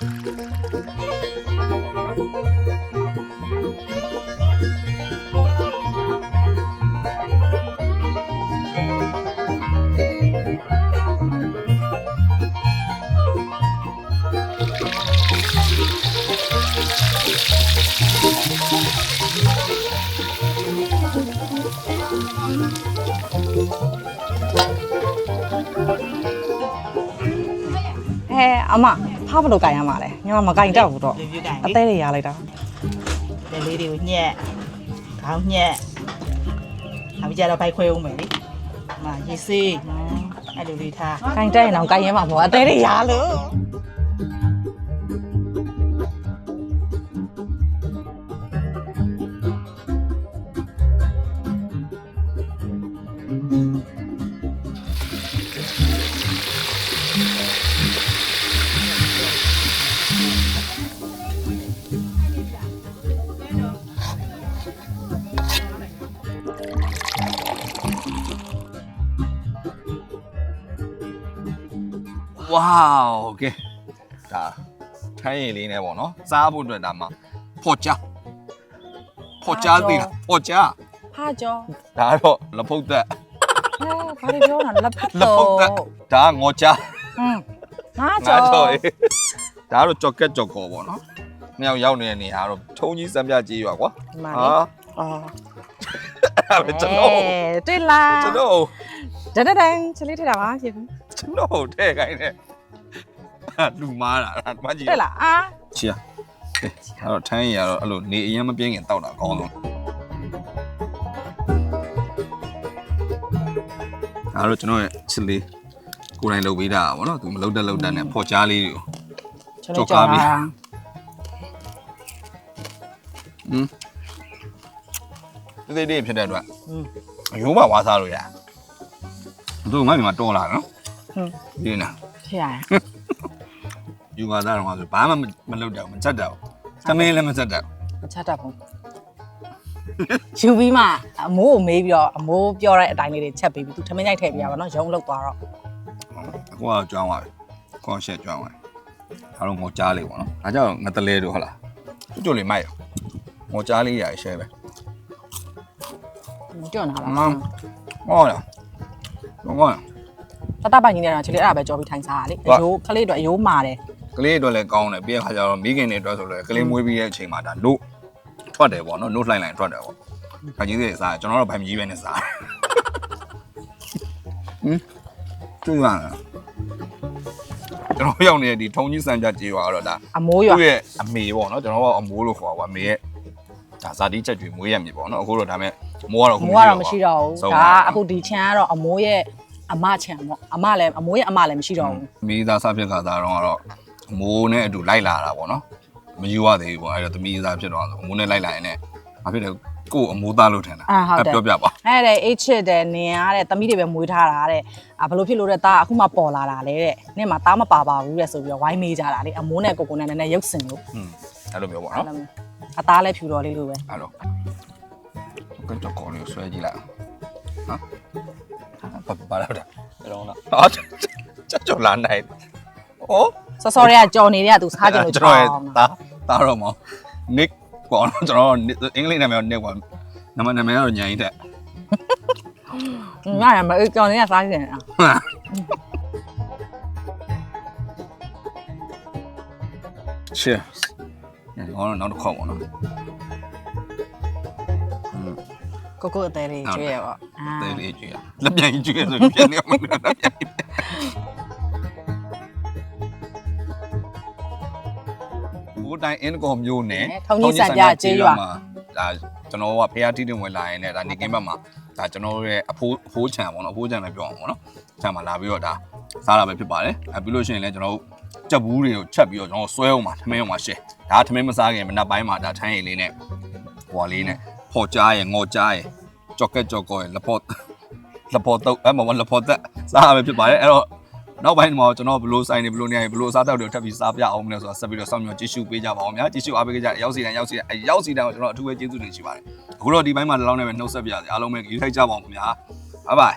ဟဲအမ ဖားဘလို့ကင်ရမှာလဲညီမမကင်တော့ဘူးတော့လူပြကန်အသေးတွေရလိုက်တာလေလေးတွေကိုညက်ခေါင်းညက်အမကြတော့ဘိုက်ခွဲအောင်မယ်လေအမရေစေးအဲ့လိုလေးထားကင်တက်ရင်တော့ကင်ရမှာပေါ့အသေးတွေရလို့ ဝါโอเคဒါထိုင်းရည်လေးနဲ့ပေါ့နော်စားဖို့အတွက်ဒါမှဖော်ကြဖော်ကြသေးလားဖော်ကြ ဖားကြော ဒါတော့လဖုတ်သက် ဟဲဘာတွေပြောတာလက်ဖက် လ တော့ ဖုတ်သက်ဒါကငေါ်ကြ ဟမ်ငါ ငါ ကြော တော့အေးဒါကတော့ကြော်ကက်ကြော်ကောပေါ့နော်နှစ်ယောက်ရောက်နေတဲ့နေရာကတော့ထုံကြီးစံပြကြီးရွာကွာ ဒီမှာ ဟာ လေအော် အဲ့ဒါကျွန်တော် တွေ့လား ကျွန်တော် ဒဒဒန်ချလေးထတာပါဖြစ်ဘူးကျွန်တော်ထဲခိုင်းတယ်လူမားတာအဲ့ဒါမှကြီးတွေ့လားအာချီရအေးအဲ့တော့ထိုင်းရည်ကတော့အဲ့လိုနေအရင်မပြင်းခင်တောက်တာကောင်းဆုံးအဲ့တော့ကျွန်တော်ရဲ့ချစ်လေးကိုယ်တိုင်လုပ်ပေးတာပါဗောနော်သူမလုပ်တဲ့လုပ်တဲ့နဲ့ဖော်ကြားလေးတွေကိုကျွန်တော်ကြော်တာဟင်းသေးသေးဖြစ်တဲ့အတွက်อืมအယိုးမဝါစားလို့ရ သူငါ့ညီမတော်လာနော်ဟုတ်ဒီနာဖြစ်ရတယ်ယူဝါသားတော့ငါဆိုဘာမှမလုပ်တော့မချက်တော့သမင်းလည်းမချက်တော့မချတတ်ဘူးယူပြီးမှအမိုးကိုမေးပြီးတော့အမိုးပြောတဲ့အတိုင်းလေးတွေချက်ပြီးပြီးသူထမင်းညိုက်ထည့်ပြရပါတော့ရုံးလောက်သွားတော့အခုကကျွမ်းသွားပြီခေါင်းရှက်ကျွမ်းသွားပြီဒါတော့ငေါကြားလေးပေါ့နော်ဒါကြောင့်ငါတလဲတို့ဟုတ်လားကျွတ်ကျွတ်လေးမိုက်ရောငေါကြားလေးရရှဲပဲကြွန့်လာပါမှန်ဟုတ်လား ဟုတ်ကဲ့တတပိုင်ကြီးနဲ့တော့ချီလေးအဲ့ဒါပဲကြော်ပြီးထိုင်စားရလေအယိုးကလေးတော့အယိုးမာတယ်ကလေးအတွက်လည်းကောင်းတယ်ပြီးတဲ့ခါကျတော့မိခင်တွေအတွက်ဆိုလည်းကလေးမွေးပြီးတဲ့အချိန်မှာဒါနို့ထွက်တယ်ပေါ့နော်နို့လှိုင်းလှိုင်းထွက်တယ်ပေါ့ခါကြီးတွေစားကျွန်တော်တို့ဗိုင်မကြီးပဲနဲ့စားဟင်ကျွမ်းလာကျွန်တော်ရောက်နေတဲ့ဒီထုံကြီးစံကြကြေးရွာကတော့ဒါအမိုးရွာသူ့ရဲ့အမေပေါ့နော်ကျွန်တော်ကအမိုးလို့ခေါ်ပါအမေရဲ့ဒါဇာတိချက်ကျွေးမွေးရမည်ပေါ့နော်အခုတော့ဒါမဲ့မိုးကတော့အမိုးကတော့မရှိတော့ဘူးဆုံးဒါပါကအခုဒီချမ်းကတော့အမိုးရဲ့ အမချမ်းပေါ့အမလည်းအမိုးရဲ့အမလည်းမရှိတော့ဘူးမိသားစားဖြစ်ခါသားတော့ကတော့အမိုးနဲ့အတူလိုက်လာတာပေါ့နော်မယူရသေးဘူးပေါ့အဲ့တော့သမီးသားဖြစ်တော့ဆိုအမိုးနဲ့လိုက်လာရင်လည်းဘာဖြစ်လဲကို့အမိုးသားလို့ထင်တာအာဟုတ်တယ်ပြောပြပါအဲ့တဲ့အိတ်ချစ်တယ်နင်ရတဲ့တမိတွေပဲမွေးထားတာတဲ့အာဘလို့ဖြစ်လို့တဲ့သားအခုမှပေါ်လာတာလေတဲ့နင်မှာသားမပါပါဘူးတဲ့ဆိုပြီးတော့ဝိုင်းမေးကြတာလေအမိုးနဲ့ကိုကိုနဲ့နည်းနည်းရုပ်စင်လို့อืมအဲ့လိုမျိုးပေါ့အဲ့နော်လိုမျိုးအသားလည်းဖြူတော်လေးလိုပဲအဲ့လိုကတော့ကောင်းလေးဆွဲကြည့်လိုက်ဟမ် ဘာဘာလာတာဘယ်တော့လဲအော်ချက်ချော်လာနိုင်ဩစောစောတွေကကြော်နေတဲ့ကသူစားကြလို့ကျွန်ချောတော်င်းရဲ့တာတာတော့မောင် Nick ပေါ့နော်ကျွန်တော်အင်္ဂလိပ်နာမည်က Nick ပေါ့နာမည်နာမည်ကတော့ညာရင်တဲ့ငါရမကြော်နေတဲ့စားကြတယ်အာ Cheers ညောင်းတော့နောက်တစ်ခေါက်ပေါ့နော် ကိုကိုအသေးလေးကျွေးရပေါ့အာတဲလေးကြည့်ရလက်ပြန်ကြီးကြည့်ရဆိုပြန်နေမှာလက်ပြန်ကြီးဘူတိုင်းအင်ကောမျိုးနဲ့ဒါကျွန်တော်ကဖះတီးတင်ဝင်လာရင်လည်းဒါနေကင်းဘက်မှာဒါကျွန်တော်ရဲ့အဖိုးအဖိုးချံပေါ့နော်အဖိုးချံပဲပြောအောင်ပေါ့နော်ချံမှာလာပြီးတော့ဒါစားတာပဲဖြစ်ပါတယ်အဲပြီးလို့ရှိရင်လည်းကျွန်တော်တို့ကြက်ဘူးတွေကိုချက်ပြီးတော့ကျွန်တော်ဆွဲအောင်ပါထမင်းအောင်ပါရှယ်ဒါထမင်းမစားခင်မနက်ပိုင်းမှာဒါထိုင်းရည်လေးနဲ့ဟွာလေးနဲ့ဖော်ကြားရယ်ငေါ်ကြားရယ် ကြောက်ကက်ကြောက်ကောရယ်လပေါ်လပေါ်တော့အဲ့မှာလပေါ်သက်စားရပဲဖြစ်ပါတယ်အဲ့တော့နောက်ပိုင်းမှာကျွန်တော်ဘလို့ဆိုင်နေဘလို့နေရဘလို့စားတော့တွေထပ်ပြီးစားပြအောင်မလဲဆိုတာဆက်ပြီးတော့စောင့်မျှော်ကြည့်ရှုပေးကြပါအောင်များကြည့်ရှုအားပေးကြရောက်စီတိုင်းရောက်စီတိုင်းအရောက်စီတိုင်းကိုကျွန်တော်အထူးပဲကျေးဇူးတင်ရှိပါတယ်အခုတော့ဒီပိုင်းမှာလောင်းနေပဲနှုတ်ဆက်ပြရစီအားလုံးပဲယူထိုက်ကြပါအောင်ခင်ဗျာဘိုင်ဘိုင်